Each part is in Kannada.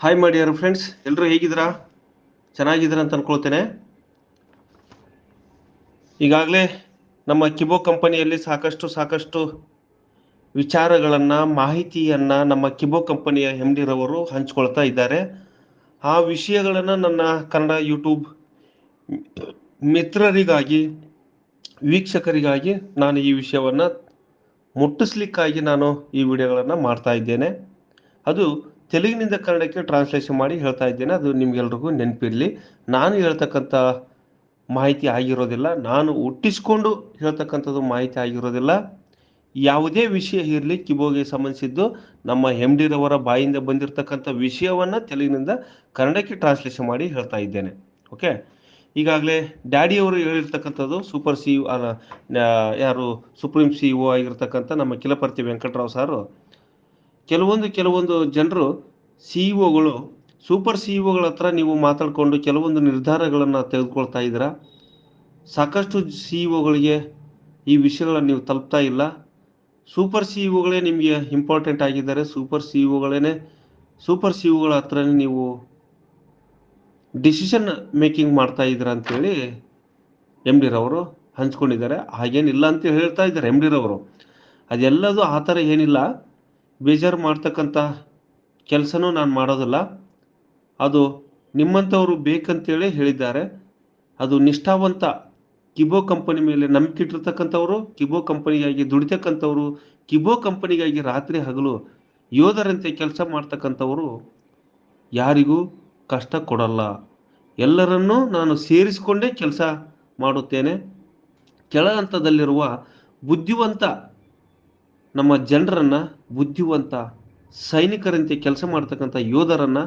ಹಾಯ್ ಮಾಡಿಯಾರ ಫ್ರೆಂಡ್ಸ್ ಎಲ್ಲರೂ ಹೇಗಿದ್ದೀರಾ? ಚೆನ್ನಾಗಿದ್ದೀರಾ ಅಂತ ಅನ್ಕೊಳ್ತೇನೆ. ಈಗಾಗಲೇ ನಮ್ಮ ಕಿಬೋ ಕಂಪನಿಯಲ್ಲಿ ಸಾಕಷ್ಟು ಸಾಕಷ್ಟು ವಿಚಾರಗಳನ್ನು, ಮಾಹಿತಿಯನ್ನು ನಮ್ಮ ಕಿಬೋ ಕಂಪನಿಯ ಎಂ ಡಿರವರು ಹಂಚ್ಕೊಳ್ತಾ ಇದ್ದಾರೆ. ಆ ವಿಷಯಗಳನ್ನು ನನ್ನ ಕನ್ನಡ ಯೂಟ್ಯೂಬ್ ಮಿತ್ರರಿಗಾಗಿ, ವೀಕ್ಷಕರಿಗಾಗಿ ನಾನು ಈ ವಿಷಯವನ್ನು ಮುಟ್ಟಿಸ್ಲಿಕ್ಕಾಗಿ ನಾನು ಈ ವಿಡಿಯೋಗಳನ್ನು ಮಾಡ್ತಾ ಇದ್ದೇನೆ. ಅದು ತೆಲುಗಿನಿಂದ ಕನ್ನಡಕ್ಕೆ ಟ್ರಾನ್ಸ್ಲೇಷನ್ ಮಾಡಿ ಹೇಳ್ತಾ ಇದ್ದೇನೆ. ಅದು ನಿಮ್ಗೆಲ್ರಿಗೂ ನೆನಪಿರಲಿ. ನಾನು ಹೇಳ್ತಕ್ಕಂಥ ಮಾಹಿತಿ ಆಗಿರೋದಿಲ್ಲ. ನಾನು ಹುಟ್ಟಿಸ್ಕೊಂಡು ಹೇಳ್ತಕ್ಕಂಥದ್ದು ಮಾಹಿತಿ ಆಗಿರೋದಿಲ್ಲ. ಯಾವುದೇ ವಿಷಯ ಇರಲಿ, ಕಿಬೋಗೆ ಸಂಬಂಧಿಸಿದ್ದು ನಮ್ಮ ಎಂ ಡಿರವರ ಬಾಯಿಂದ ಬಂದಿರತಕ್ಕಂಥ ವಿಷಯವನ್ನು ತೆಲುಗಿನಿಂದ ಕನ್ನಡಕ್ಕೆ ಟ್ರಾನ್ಸ್ಲೇಷನ್ ಮಾಡಿ ಹೇಳ್ತಾ ಇದ್ದೇನೆ. ಓಕೆ ಈಗಾಗಲೇ ಡ್ಯಾಡಿಯವರು ಹೇಳಿರ್ತಕ್ಕಂಥದ್ದು ಸೂಪರ್ ಸಿ ಯಾರು, ಸುಪ್ರೀಂ ಸಿ ಇ ಆಗಿರ್ತಕ್ಕಂಥ ನಮ್ಮ ಕಿಲಪರ್ತಿ ವೆಂಕಟರಾವ್ ಸಾರು. ಕೆಲವೊಂದು ಕೆಲವೊಂದು ಜನರು ಸಿ ಇ ಒಗಳು ಸೂಪರ್ ಸಿ ಇ ಒಗಳ ಹತ್ರ ನೀವು ಮಾತಾಡಿಕೊಂಡು ಕೆಲವೊಂದು ನಿರ್ಧಾರಗಳನ್ನು ತೆಗೆದುಕೊಳ್ತಾ ಇದ್ದೀರಾ? ಸಾಕಷ್ಟು ಸಿ ಇ ಒಗಳಿಗೆ ಈ ವಿಷಯಗಳನ್ನು ನೀವು ತಲುಪ್ತಾ ಇಲ್ಲ. ಸೂಪರ್ ಸಿ ಇ ಒಗಳೇ ನಿಮಗೆ ಇಂಪಾರ್ಟೆಂಟ್ ಆಗಿದ್ದಾರೆ. ಸೂಪರ್ ಸಿ ಇ ಒಗಳೇ ಸೂಪರ್ ಸಿ ಇ ಒಗಳ ಹತ್ರನೇ ನೀವು ಡಿಸಿಷನ್ ಮೇಕಿಂಗ್ ಮಾಡ್ತಾ ಇದ್ದೀರಾ ಅಂಥೇಳಿ ಎಂ ಡಿರವರು ಹಂಚ್ಕೊಂಡಿದ್ದಾರೆ. ಹಾಗೇನಿಲ್ಲ ಅಂತ ಹೇಳ್ತಾ ಇದ್ದಾರೆ ಎಂ ಡಿರವರು ಅದೆಲ್ಲದೂ ಆ ಥರ ಏನಿಲ್ಲ. ಬೇಜಾರು ಮಾಡ್ತಕ್ಕಂಥ ಕೆಲಸನೂ ನಾನು ಮಾಡೋದಿಲ್ಲ. ಅದು ನಿಮ್ಮಂಥವರು ಬೇಕಂತೇಳಿ ಹೇಳಿದ್ದಾರೆ. ಅದು ನಿಷ್ಠಾವಂತ ಕಿಬೋ ಕಂಪನಿ ಮೇಲೆ ನಂಬಿಕೆ ಇಟ್ಟಿರ್ತಕ್ಕಂಥವ್ರು ಕಿಬೋ ಕಂಪನಿಗಾಗಿ ದುಡಿತಕ್ಕಂಥವ್ರು, ಕಿಬೋ ಕಂಪನಿಗಾಗಿ ರಾತ್ರಿ ಹಗಲು ಯೋಧರಂತೆ ಕೆಲಸ ಮಾಡ್ತಕ್ಕಂಥವರು ಯಾರಿಗೂ ಕಷ್ಟ ಕೊಡಲ್ಲ. ಎಲ್ಲರನ್ನೂ ನಾನು ಸೇರಿಸಿಕೊಂಡೇ ಕೆಲಸ ಮಾಡುತ್ತೇನೆ. ಕೆಳ ಹಂತದಲ್ಲಿರುವ ಬುದ್ಧಿವಂತ ನಮ್ಮ ಜನರನ್ನು ಬುದ್ಧಿವಂತ, ಸೈನಿಕರಂತೆ ಕೆಲಸ ಮಾಡ್ತಕ್ಕಂಥ ಯೋಧರನ್ನು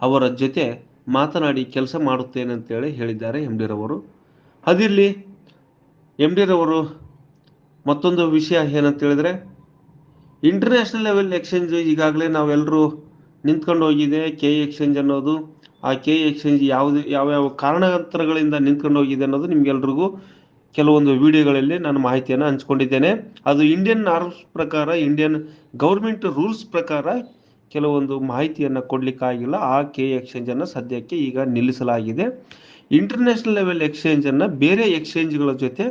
ಅವರ ಜೊತೆ ಮಾತನಾಡಿ ಕೆಲಸ ಮಾಡುತ್ತೇನೆ ಅಂತೇಳಿ ಹೇಳಿದ್ದಾರೆ ಎಂ ಡಿರವರು ಅದಿರಲಿ ಎಂ ಡಿರವರು ಮತ್ತೊಂದು ವಿಷಯ ಏನಂತ ಹೇಳಿದ್ರೆ ಇಂಟರ್ನ್ಯಾಷನಲ್ ಲೆವೆಲ್ ಎಕ್ಸ್ಚೇಂಜ್ ಈಗಾಗಲೇ ನಾವೆಲ್ಲರೂ ನಿಂತ್ಕೊಂಡು ಹೋಗಿದೆ ಕೆ ಎಕ್ಸ್ಚೇಂಜ್ ಅನ್ನೋದು. ಆ ಕೆ ಎಕ್ಸ್ಚೇಂಜ್ ಯಾವುದು, ಯಾವ್ಯಾವ ಕಾರಣಾಂತರಗಳಿಂದ ನಿಂತ್ಕೊಂಡು ಹೋಗಿದೆ ಅನ್ನೋದು ನಿಮ್ಗೆಲ್ರಿಗೂ ಕೆಲವೊಂದು ವಿಡಿಯೋಗಳಲ್ಲಿ ನಾನು ಮಾಹಿತಿಯನ್ನು ಹಂಚ್ಕೊಂಡಿದ್ದೇನೆ. ಅದು ಇಂಡಿಯನ್ ನಾರ್ಮ್ಸ್ ಪ್ರಕಾರ ಇಂಡಿಯನ್ ಗೌರ್ಮೆಂಟ್ ರೂಲ್ಸ್ ಪ್ರಕಾರ ಕೆಲವೊಂದು ಮಾಹಿತಿಯನ್ನು ಕೊಡಲಿಕ್ಕಾಗಿಲ್ಲ ಆ ಕೆ ಎಕ್ಸ್ಚೇಂಜನ್ನು ಸದ್ಯಕ್ಕೆ ಈಗ ನಿಲ್ಲಿಸಲಾಗಿದೆ. ಇಂಟರ್ನ್ಯಾಷನಲ್ ಲೆವೆಲ್ ಎಕ್ಸ್ಚೇಂಜನ್ನು ಬೇರೆ ಎಕ್ಸ್ಚೇಂಜ್ಗಳ ಜೊತೆ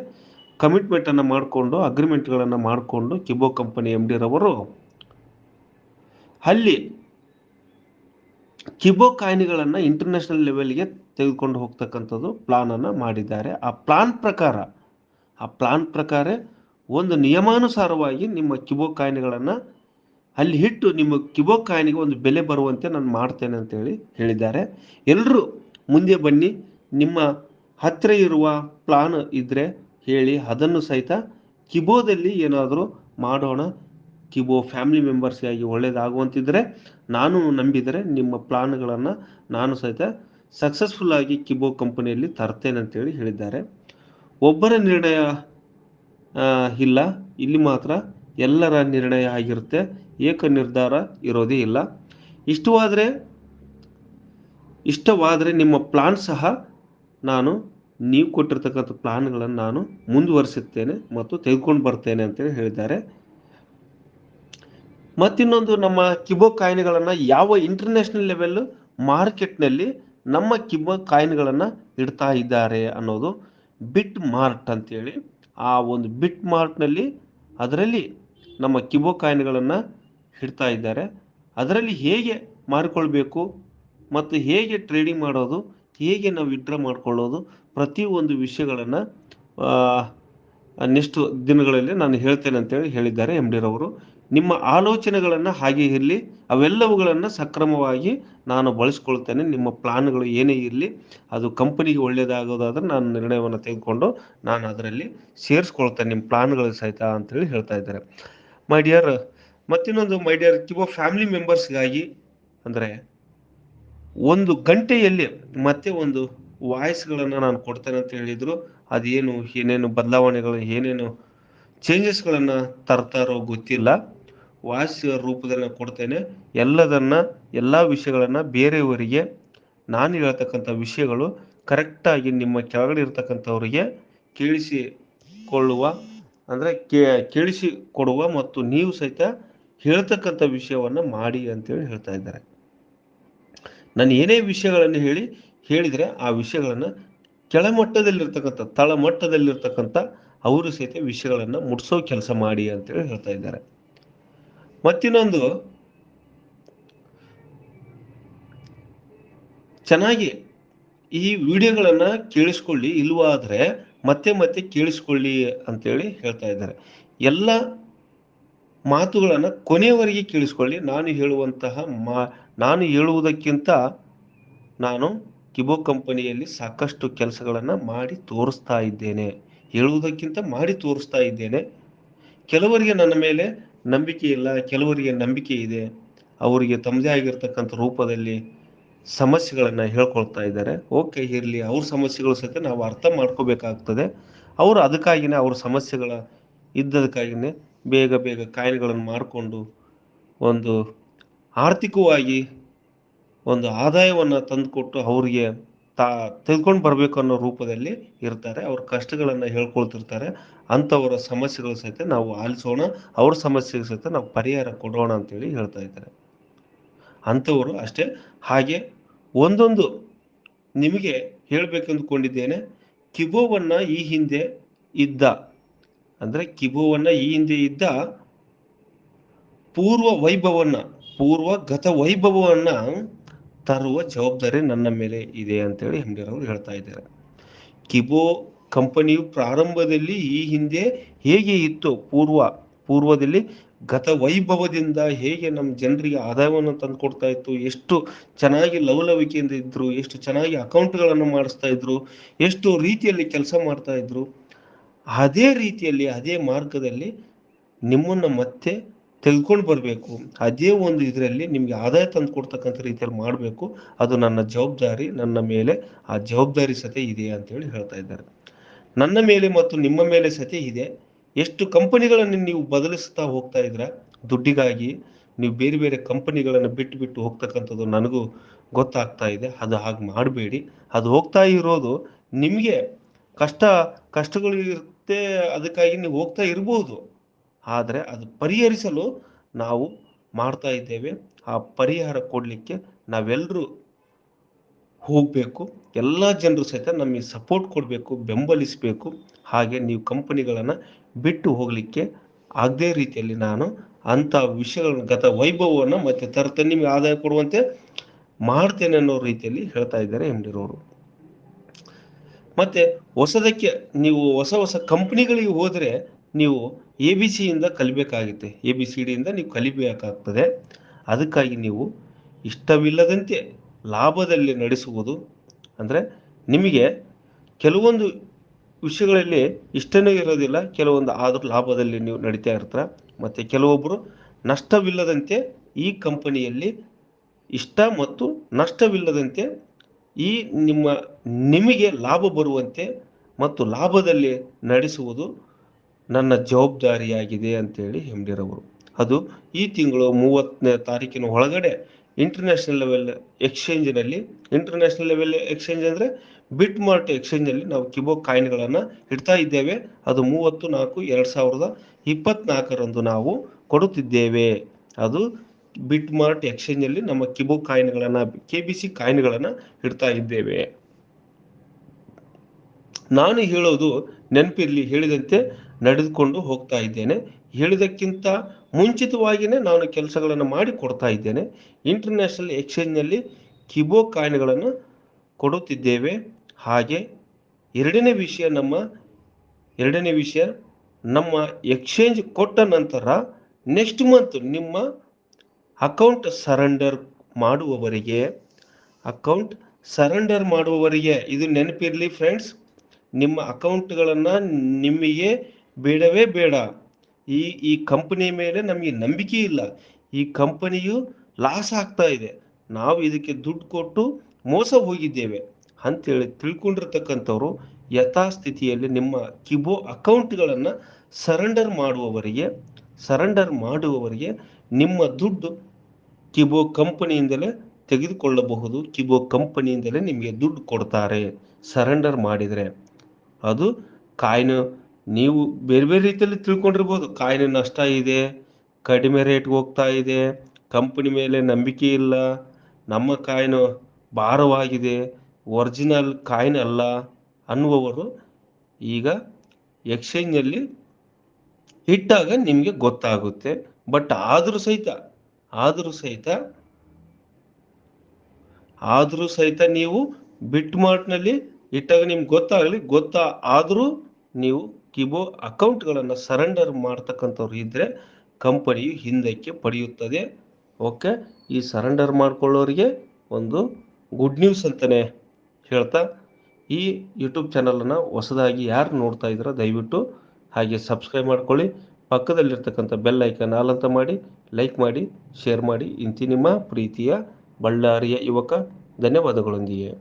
ಕಮಿಟ್ಮೆಂಟನ್ನು ಮಾಡಿಕೊಂಡು ಅಗ್ರಿಮೆಂಟ್ಗಳನ್ನು ಮಾಡಿಕೊಂಡು ಕಿಬೋ ಕಂಪನಿ ಎಂ ಡಿರವರು ಅಲ್ಲಿ ಕಿಬೋ ಕಾಯಿನ್ಗಳನ್ನು ಇಂಟರ್ನ್ಯಾಷನಲ್ ಲೆವೆಲ್ಗೆ ತೆಗೆದುಕೊಂಡು ಹೋಗ್ತಕ್ಕಂಥದ್ದು ಪ್ಲಾನನ್ನು ಮಾಡಿದ್ದಾರೆ. ಆ ಪ್ಲಾನ್ ಪ್ರಕಾರ, ಆ ಪ್ಲಾನ್ ಪ್ರಕಾರ ಒಂದು ನಿಯಮಾನುಸಾರವಾಗಿ ನಿಮ್ಮ ಕಿಬೋ ಕಾಯಿನಿಗಳನ್ನು ಅಲ್ಲಿ ಇಟ್ಟು ನಿಮ್ಮ ಕಿಬೋ ಕಾಯಿನಿಗೆ ಒಂದು ಬೆಲೆ ಬರುವಂತೆ ನಾನು ಮಾಡ್ತೇನೆ ಅಂತೇಳಿ ಹೇಳಿದ್ದಾರೆ. ಎಲ್ಲರೂ ಮುಂದೆ ಬನ್ನಿ, ನಿಮ್ಮ ಹತ್ತಿರ ಇರುವ ಪ್ಲಾನ್ ಇದ್ದರೆ ಹೇಳಿ, ಅದನ್ನು ಸಹಿತ ಕಿಬೋದಲ್ಲಿ ಏನಾದರೂ ಮಾಡೋಣ. ಕಿಬೋ ಫ್ಯಾಮಿಲಿ ಮೆಂಬರ್ಸ್ಗಾಗಿ ಒಳ್ಳೆಯದಾಗುವಂತಿದ್ದರೆ ನಾನು ನಂಬಿದರೆ ನಿಮ್ಮ ಪ್ಲಾನ್ಗಳನ್ನು ನಾನು ಸಹಿತ ಸಕ್ಸಸ್ಫುಲ್ಲಾಗಿ ಕಿಬೋ ಕಂಪನಿಯಲ್ಲಿ ತರ್ತೇನೆ ಅಂತೇಳಿ ಹೇಳಿದ್ದಾರೆ. ಒಬ್ಬರ ನಿರ್ಣಯ ಇಲ್ಲ. ಇಲ್ಲಿ ಮಾತ್ರ ಎಲ್ಲರ ನಿರ್ಣಯ ಆಗಿರುತ್ತೆ. ಏಕ ನಿರ್ಧಾರ ಇರೋದೇ ಇಲ್ಲ. ಇಷ್ಟವಾದರೆ ಇಷ್ಟವಾದರೆ ನಿಮ್ಮ ಪ್ಲಾನ್ ಸಹ ನಾನು, ನೀವು ಕೊಟ್ಟಿರ್ತಕ್ಕಂಥ ಪ್ಲಾನ್ಗಳನ್ನು ನಾನು ಮುಂದುವರಿಸುತ್ತೇನೆ ಮತ್ತು ತೆಗೆದುಕೊಂಡು ಬರ್ತೇನೆ ಅಂತೇಳಿ ಹೇಳಿದ್ದಾರೆ. ಮತ್ತಿನ್ನೊಂದು ನಮ್ಮ ಕಿಬೋ ಕಾಯಿನ್ಗಳನ್ನು ಯಾವ ಇಂಟರ್ನ್ಯಾಷನಲ್ ಲೆವೆಲ್ ಮಾರ್ಕೆಟ್ನಲ್ಲಿ ನಮ್ಮ ಕಿಮ್ಮ ಕಾಯಿನ್ಗಳನ್ನು ಇಡ್ತಾ ಇದ್ದಾರೆ ಅನ್ನೋದು ಬಿಟ್ ಮಾರ್ಟ್ ಅಂತೇಳಿ. ಆ ಒಂದು ಬಿಟ್ ಮಾರ್ಟ್ನಲ್ಲಿ ಅದರಲ್ಲಿ ನಮ್ಮ ಕಿಬೋ ಕಾಯಿನ್ಗಳನ್ನು ಇಡ್ತಾ ಇದ್ದಾರೆ. ಅದರಲ್ಲಿ ಹೇಗೆ ಮಾರಿಕೊಳ್ಬೇಕು ಮತ್ತು ಹೇಗೆ ಟ್ರೇಡಿಂಗ್ ಮಾಡೋದು, ಹೇಗೆ ನಾವು ವಿಡ್ರಾ ಮಾಡ್ಕೊಳ್ಳೋದು ಪ್ರತಿಯೊಂದು ವಿಷಯಗಳನ್ನು ನೆಕ್ಸ್ಟ್ ದಿನಗಳಲ್ಲಿ ನಾನು ಹೇಳ್ತೇನೆ ಅಂತೇಳಿ ಹೇಳಿದ್ದಾರೆ ಎಂ ಡಿರವರು ನಿಮ್ಮ ಆಲೋಚನೆಗಳನ್ನು ಹಾಗೆ ಇರಲಿ, ಅವೆಲ್ಲವುಗಳನ್ನು ಸಕ್ರಮವಾಗಿ ನಾನು ಬಳಸ್ಕೊಳ್ತೇನೆ, ನಿಮ್ಮ ಪ್ಲಾನ್ಗಳು ಏನೇ ಇರಲಿ, ಅದು ಕಂಪನಿಗೆ ಒಳ್ಳೆಯದಾಗೋದಾದ್ರೆ ನಾನು ನಿರ್ಣಯವನ್ನು ತೆಗೆದುಕೊಂಡು ನಾನು ಅದರಲ್ಲಿ ಸೇರಿಸ್ಕೊಳ್ತೇನೆ, ನಿಮ್ಮ ಪ್ಲಾನ್ಗಳು ಸಹಿತ ಅಂತೇಳಿ ಹೇಳ್ತಾ ಇದ್ದಾರೆ. ಮೈ ಡಿಯರ್ ಮತ್ತಿನ್ನೊಂದು ಮೈ ಡಿಯರ್ ಕಿಬೋ ಫ್ಯಾಮಿಲಿ ಮೆಂಬರ್ಸ್ಗಾಗಿ ಅಂದರೆ ಒಂದು ಗಂಟೆಯಲ್ಲಿ ಮತ್ತೆ ಒಂದು ವಾಯ್ಸ್ಗಳನ್ನು ನಾನು ಕೊಡ್ತೇನೆ ಅಂತ ಹೇಳಿದರು, ಅದೇನು ಏನೇನು ಬದಲಾವಣೆಗಳು, ಏನೇನು ಚೇಂಜಸ್ಗಳನ್ನು ತರ್ತಾರೋ ಗೊತ್ತಿಲ್ಲ. ವಾಯ್ಸ್ ರೂಪದಲ್ಲಿ ಕೊಡ್ತೇನೆ. ಎಲ್ಲದನ್ನ, ಎಲ್ಲ ವಿಷಯಗಳನ್ನು ಬೇರೆಯವರಿಗೆ ನಾನು ಹೇಳ್ತಕ್ಕಂಥ ವಿಷಯಗಳು ಕರೆಕ್ಟಾಗಿ ನಿಮ್ಮ ಕೆಳಗಡೆ ಇರ್ತಕ್ಕಂಥವರಿಗೆ ಕೇಳಿಸಿಕೊಳ್ಳುವ, ಅಂದರೆ ಕೇಳಿಸಿ ಕೊಡುವ ಮತ್ತು ನೀವು ಸಹಿತ ಹೇಳ್ತಕ್ಕಂಥ ವಿಷಯವನ್ನು ಮಾಡಿ ಅಂತೇಳಿ ಹೇಳ್ತಾ ಇದ್ದಾರೆ. ನಾನು ಏನೇ ವಿಷಯಗಳನ್ನು ಹೇಳಿ, ಹೇಳಿದರೆ ಆ ವಿಷಯಗಳನ್ನು ಕೆಳಮಟ್ಟದಲ್ಲಿರ್ತಕ್ಕಂಥ, ತಳಮಟ್ಟದಲ್ಲಿರ್ತಕ್ಕಂಥ ಅವರು ಸಹಿತ ವಿಷಯಗಳನ್ನು ಮುಟ್ಸೋ ಕೆಲಸ ಮಾಡಿ ಅಂತೇಳಿ ಹೇಳ್ತಾ ಇದ್ದಾರೆ. ಮತ್ತಿನ್ನೊಂದು, ಚೆನ್ನಾಗಿ ಈ ವಿಡಿಯೋಗಳನ್ನು ಕೇಳಿಸ್ಕೊಳ್ಳಿ ಇಲ್ವಾದ್ರೆ ಮತ್ತೆ ಮತ್ತೆ ಕೇಳಿಸ್ಕೊಳ್ಳಿ ಅಂತೇಳಿ ಹೇಳ್ತಾ ಇದ್ದಾರೆ. ಎಲ್ಲ ಮಾತುಗಳನ್ನು ಕೊನೆಯವರೆಗೆ ಕೇಳಿಸ್ಕೊಳ್ಳಿ. ನಾನು ಹೇಳುವಂತಹ ಮಾ, ನಾನು ಹೇಳುವುದಕ್ಕಿಂತ ನಾನು ಕಿಬೋ ಕಂಪನಿಯಲ್ಲಿ ಸಾಕಷ್ಟು ಕೆಲಸಗಳನ್ನು ಮಾಡಿ ತೋರಿಸ್ತಾ ಇದ್ದೇನೆ. ಹೇಳುವುದಕ್ಕಿಂತ ಮಾಡಿ ತೋರಿಸ್ತಾ ಇದ್ದೇನೆ. ಕೆಲವರಿಗೆ ನನ್ನ ಮೇಲೆ ನಂಬಿಕೆ ಇಲ್ಲ, ಕೆಲವರಿಗೆ ನಂಬಿಕೆ ಇದೆ, ಅವರಿಗೆ ತಮ್ಮದೇ ಆಗಿರ್ತಕ್ಕಂಥ ರೂಪದಲ್ಲಿ ಸಮಸ್ಯೆಗಳನ್ನು ಹೇಳ್ಕೊಳ್ತಾ ಇದ್ದಾರೆ. ಓಕೆ, ಇರಲಿ, ಅವ್ರ ಸಮಸ್ಯೆಗಳು ಸಹಿತ ನಾವು ಅರ್ಥ ಮಾಡ್ಕೋಬೇಕಾಗ್ತದೆ. ಅವರು ಅದಕ್ಕಾಗಿಯೇ ಅವ್ರ ಸಮಸ್ಯೆಗಳ ಇದ್ದದಕ್ಕಾಗಿಯೇ ಬೇಗ ಬೇಗ ಕಾಯಿಲೆಗಳನ್ನು ಮಾಡಿಕೊಂಡು ಒಂದು ಆರ್ಥಿಕವಾಗಿ ಒಂದು ಆದಾಯವನ್ನು ತಂದುಕೊಟ್ಟು ಅವರಿಗೆ ತಾ ತೆಗೆದುಕೊಂಡು ಬರಬೇಕು ಅನ್ನೋ ರೂಪದಲ್ಲಿ ಇರ್ತಾರೆ. ಅವ್ರ ಕಷ್ಟಗಳನ್ನು ಹೇಳ್ಕೊಳ್ತಿರ್ತಾರೆ. ಅಂಥವರ ಸಮಸ್ಯೆಗಳು ಸಹಿತ ನಾವು ಆಲಿಸೋಣ. ಅವ್ರ ಸಮಸ್ಯೆಗೆ ಸಹಿತ ನಾವು ಪರಿಹಾರ ಕೊಡೋಣ ಅಂತೇಳಿ ಹೇಳ್ತಾ ಇದ್ದಾರೆ. ಅಂಥವರು ಅಷ್ಟೇ. ಹಾಗೆ ಒಂದೊಂದು ನಿಮಗೆ ಹೇಳಬೇಕೆಂದುಕೊಂಡಿದ್ದೇನೆ. ಕಿಬೋವನ್ನು ಈ ಹಿಂದೆ ಇದ್ದ, ಅಂದರೆ ಕಿಬೋವನ್ನು ಈ ಹಿಂದೆ ಇದ್ದ ಪೂರ್ವ ವೈಭವವನ್ನು, ಪೂರ್ವ ಗತ ವೈಭವವನ್ನು ತರುವ ಜವಾಬ್ದಾರಿ ನನ್ನ ಮೇಲೆ ಇದೆ ಅಂತೇಳಿ ಹೆಮ್ಡಿರವರು ಹೇಳ್ತಾ ಇದ್ದಾರೆ. ಕಿಬೋ ಕಂಪನಿಯು ಪ್ರಾರಂಭದಲ್ಲಿ ಈ ಹಿಂದೆ ಹೇಗೆ ಇತ್ತು? ಪೂರ್ವ, ಪೂರ್ವದಲ್ಲಿ ಗತ ವೈಭವದಿಂದ ಹೇಗೆ ನಮ್ಮ ಜನರಿಗೆ ಆದಾಯವನ್ನು ತಂದುಕೊಡ್ತಾ ಇತ್ತು? ಎಷ್ಟು ಚೆನ್ನಾಗಿ ಲವಲವಿಕೆಯಿಂದ ಇದ್ರು? ಎಷ್ಟು ಚೆನ್ನಾಗಿ ಅಕೌಂಟ್ಗಳನ್ನು ಮಾಡಿಸ್ತಾ ಇದ್ರು? ಎಷ್ಟು ರೀತಿಯಲ್ಲಿ ಕೆಲಸ ಮಾಡ್ತಾ ಇದ್ರು? ಅದೇ ರೀತಿಯಲ್ಲಿ, ಅದೇ ಮಾರ್ಗದಲ್ಲಿ ನಿಮ್ಮನ್ನು ಮತ್ತೆ ತೆಗೆದುಕೊಂಡು ಬರಬೇಕು. ಅದೇ ಒಂದು ಇದರಲ್ಲಿ ನಿಮಗೆ ಆದಾಯ ತಂದು ಕೊಡ್ತಕ್ಕಂಥ ರೀತಿಯಲ್ಲಿ ಮಾಡಬೇಕು. ಅದು ನನ್ನ ಜವಾಬ್ದಾರಿ, ನನ್ನ ಮೇಲೆ ಆ ಜವಾಬ್ದಾರಿ ಸತೆ ಇದೆ ಅಂತೇಳಿ ಹೇಳ್ತಾ ಇದ್ದಾರೆ. ನನ್ನ ಮೇಲೆ ಮತ್ತು ನಿಮ್ಮ ಮೇಲೆ ಸತೆ ಇದೆ. ಎಷ್ಟು ಕಂಪನಿಗಳನ್ನು ನೀವು ಬದಲಿಸ್ತಾ ಹೋಗ್ತಾ ಇದ್ರ ದುಡ್ಡಿಗಾಗಿ ನೀವು ಬೇರೆ ಬೇರೆ ಕಂಪನಿಗಳನ್ನು ಬಿಟ್ಟು ಬಿಟ್ಟು ಹೋಗ್ತಕ್ಕಂಥದ್ದು ನನಗೂ ಗೊತ್ತಾಗ್ತಾ ಇದೆ. ಅದು ಹಾಗೆ ಮಾಡಬೇಡಿ. ಅದು ಹೋಗ್ತಾ ಇರೋದು ನಿಮಗೆ ಕಷ್ಟ, ಕಷ್ಟಗಳು ಇರುತ್ತೆ. ಅದಕ್ಕಾಗಿ ನೀವು ಹೋಗ್ತಾ ಇರ್ಬೋದು. ಆದರೆ ಅದು ಪರಿಹರಿಸಲು ನಾವು ಮಾಡ್ತಾ ಇದ್ದೇವೆ. ಆ ಪರಿಹಾರ ಕೊಡಲಿಕ್ಕೆ ನಾವೆಲ್ಲರೂ ಹೋಗಬೇಕು. ಎಲ್ಲ ಜನರು ಸಹಿತ ನಮಗೆ ಸಪೋರ್ಟ್ ಕೊಡಬೇಕು, ಬೆಂಬಲಿಸಬೇಕು. ಹಾಗೆ ನೀವು ಕಂಪನಿಗಳನ್ನು ಬಿಟ್ಟು ಹೋಗಲಿಕ್ಕೆ ಆಗದೇ ರೀತಿಯಲ್ಲಿ ನಾನು ಅಂಥ ವಿಷಯಗಳ ಗತ ವೈಭವವನ್ನು ಮತ್ತೆ ತರ್ತ, ನಿಮಗೆ ಆದಾಯ ಕೊಡುವಂತೆ ಮಾಡ್ತೇನೆ ಅನ್ನೋ ರೀತಿಯಲ್ಲಿ ಹೇಳ್ತಾ ಇದ್ದಾರೆ ಎಂ ಡಿರವರು ಮತ್ತೆ ಹೊಸದಕ್ಕೆ ನೀವು ಹೊಸ ಹೊಸ ಕಂಪ್ನಿಗಳಿಗೆ ಹೋದರೆ ನೀವು ಎ ಬಿ ಸಿಯಿಂದ ಕಲಿಬೇಕಾಗುತ್ತೆ. ಎ ಬಿ ಸಿ ಡಿಯಿಂದ ನೀವು ಕಲಿಬೇಕಾಗ್ತದೆ. ಅದಕ್ಕಾಗಿ ನೀವು ಇಷ್ಟವಿಲ್ಲದಂತೆ ಲಾಭದಲ್ಲಿ ನಡೆಸುವುದು ಅಂದರೆ ನಿಮಗೆ ಕೆಲವೊಂದು ವಿಷಯಗಳಲ್ಲಿ ಇಷ್ಟನೇ ಇರೋದಿಲ್ಲ, ಕೆಲವೊಂದು ಆದರೂ ಲಾಭದಲ್ಲಿ ನೀವು ನಡೀತಾ ಇರ್ತಾರೆ. ಮತ್ತು ಕೆಲವೊಬ್ಬರು ನಷ್ಟವಿಲ್ಲದಂತೆ ಈ ಕಂಪನಿಯಲ್ಲಿ ಇಷ್ಟ ಮತ್ತು ನಷ್ಟವಿಲ್ಲದಂತೆ ಈ ನಿಮ್ಮ ನಿಮಗೆ ಲಾಭ ಬರುವಂತೆ ಮತ್ತು ಲಾಭದಲ್ಲಿ ನಡೆಸುವುದು ನನ್ನ ಜವಾಬ್ದಾರಿಯಾಗಿದೆ ಅಂತೇಳಿ ಹೆಮ್ಡಿರವರು. ಅದು ಈ ತಿಂಗಳು ಮೂವತ್ತನೇ ತಾರೀಕಿನ ಒಳಗಡೆ ಇಂಟರ್ನ್ಯಾಷನಲ್ ಲೆವೆಲ್ ಎಕ್ಸ್ಚೇಂಜ್ನಲ್ಲಿ ಇಂಟರ್ನ್ಯಾಷನಲ್ ಲೆವೆಲ್ ಎಕ್ಸ್ಚೇಂಜ್ ಅಂದರೆ ಬಿಟ್ ಮಾರ್ಟ್ ಎಕ್ಸ್ಚೇಂಜಲ್ಲಿ ನಾವು ಕಿಬೋ ಕಾಯಿನ್ಗಳನ್ನು ಇಡ್ತಾ ಇದ್ದೇವೆ. ಅದು ಮೂವತ್ತು ನಾಲ್ಕು ಎರಡು ಸಾವಿರದ ಇಪ್ಪತ್ನಾಲ್ಕರಂದು ನಾವು ಕೊಡುತ್ತಿದ್ದೇವೆ. ಅದು ಬಿಟ್ ಮಾರ್ಟ್ ಎಕ್ಸ್ಚೇಂಜಲ್ಲಿ ನಮ್ಮ ಕಿಬೋ ಕಾಯಿನ್ಗಳನ್ನು ಕೆ ಬಿ ಸಿ ಕಾಯಿನ್ಗಳನ್ನು ಇಡ್ತಾ ಇದ್ದೇವೆ. ನಾನು ಹೇಳೋದು ನೆನಪಿರಲಿ, ಹೇಳಿದಂತೆ ನಡೆದುಕೊಂಡು ಹೋಗ್ತಾ ಇದ್ದೇನೆ. ಹೇಳಿದಕ್ಕಿಂತ ಮುಂಚಿತವಾಗಿಯೇ ನಾನು ಕೆಲಸಗಳನ್ನು ಮಾಡಿ ಕೊಡ್ತಾ ಇದ್ದೇನೆ. ಇಂಟರ್ನ್ಯಾಷನಲ್ ಎಕ್ಸ್ಚೇಂಜ್ನಲ್ಲಿ ಕಿಬೋ ಕಾಯಿನ್ಗಳನ್ನು ಕೊಡುತ್ತಿದ್ದೇವೆ. ಹಾಗೆ ಎರಡನೇ ವಿಷಯ ನಮ್ಮ, ಎರಡನೇ ವಿಷಯ ನಮ್ಮ ಎಕ್ಸ್ಚೇಂಜ್ ಕೊಟ್ಟ ನಂತರ ನೆಕ್ಸ್ಟ್ ಮಂತ್ ನಿಮ್ಮ ಅಕೌಂಟ್ ಸರೆಂಡರ್ ಮಾಡುವವರಿಗೆ ಅಕೌಂಟ್ ಸರೆಂಡರ್ ಮಾಡುವವರಿಗೆ ಇದು ನೆನಪಿರಲಿ ಫ್ರೆಂಡ್ಸ್ ನಿಮ್ಮ ಅಕೌಂಟ್ಗಳನ್ನು ನಿಮಗೆ ಬೇಡವೇ ಬೇಡ. ಈ ಈ ಕಂಪನಿ ಮೇಲೆ ನಮಗೆ ನಂಬಿಕೆ ಇಲ್ಲ. ಈ ಕಂಪನಿಯು ಲಾಸ್ ಆಗ್ತಾ ಇದೆ. ನಾವು ಇದಕ್ಕೆ ದುಡ್ಡು ಕೊಟ್ಟು ಮೋಸ ಹೋಗಿದ್ದೇವೆ ಅಂತೇಳಿ ತಿಳ್ಕೊಂಡಿರ್ತಕ್ಕಂಥವ್ರು ಯಥಾಸ್ಥಿತಿಯಲ್ಲಿ ನಿಮ್ಮ ಕಿಬೋ ಅಕೌಂಟ್ಗಳನ್ನು ಸರೆಂಡರ್ ಮಾಡುವವರಿಗೆ ಸರೆಂಡರ್ ಮಾಡುವವರಿಗೆ ನಿಮ್ಮ ದುಡ್ಡು ಕಿಬೋ ಕಂಪನಿಯಿಂದಲೇ ತೆಗೆದುಕೊಳ್ಳಬಹುದು. ಕಿಬೋ ಕಂಪನಿಯಿಂದಲೇ ನಿಮಗೆ ದುಡ್ಡು ಕೊಡ್ತಾರೆ. ಸರೆಂಡರ್ ಮಾಡಿದರೆ. ಅದು ಕಾಯಿನ್ ನೀವು ಬೇರೆ ಬೇರೆ ರೀತಿಯಲ್ಲಿ ತಿಳ್ಕೊಂಡಿರ್ಬೋದು. ಕಾಯಿನ್ ನಷ್ಟ ಇದೆ, ಕಡಿಮೆ ರೇಟ್ಗೆ ಹೋಗ್ತಾ ಇದೆ ಕಂಪನಿ ಮೇಲೆ ನಂಬಿಕೆ ಇಲ್ಲ, ನಮ್ಮ ಕಾಯಿನ ಭಾರವಾಗಿದೆ ಒರಿಜಿನಲ್ ಕಾಯಿನ್ ಅಲ್ಲ ಅನ್ನುವವರು ಈಗ ಎಕ್ಸ್ಚೇಂಜಲ್ಲಿ ಇಟ್ಟಾಗ ನಿಮಗೆ ಗೊತ್ತಾಗುತ್ತೆ. ಬಟ್ ಆದರೂ ಸಹಿತ ಆದರೂ ಸಹಿತ ಆದರೂ ಸಹಿತ ನೀವು ಬಿಟ್ ಮಾರ್ಟ್ನಲ್ಲಿ ಇಟ್ಟಾಗ ನಿಮ್ಗೆ ಗೊತ್ತಾಗಲಿ, ಗೊತ್ತಾ ಆದರೂ ನೀವು ಕಿಬೋ ಅಕೌಂಟ್ಗಳನ್ನು ಸರೆಂಡರ್ ಮಾಡ್ತಕ್ಕಂಥವ್ರು ಇದ್ದರೆ ಕಂಪನಿಯು ಹಿಂದಕ್ಕೆ ಪಡೆಯುತ್ತದೆ. ಓಕೆ? ಈ ಸರೆಂಡರ್ ಮಾಡ್ಕೊಳ್ಳೋರಿಗೆ ಒಂದು ಗುಡ್ ನ್ಯೂಸ್ ಅಂತಲೇ ಹೇಳ್ತಾ, ಈ ಯೂಟ್ಯೂಬ್ ಚಾನಲನ್ನು ಹೊಸದಾಗಿ ಯಾರು ನೋಡ್ತಾ ಇದ್ದೀರೋ ದಯವಿಟ್ಟು ಹಾಗೆ ಸಬ್ಸ್ಕ್ರೈಬ್ ಮಾಡ್ಕೊಳ್ಳಿ. ಪಕ್ಕದಲ್ಲಿರ್ತಕ್ಕಂಥ ಬೆಲ್ ಐಕನ್ ಆಲಂತ ಮಾಡಿ, ಲೈಕ್ ಮಾಡಿ, ಶೇರ್ ಮಾಡಿ. ಇಂತಿ ನಿಮ್ಮ ಪ್ರೀತಿಯ ಬಳ್ಳಾರಿಯ ಯುವಕ. ಧನ್ಯವಾದಗಳೊಂದಿಗೆ.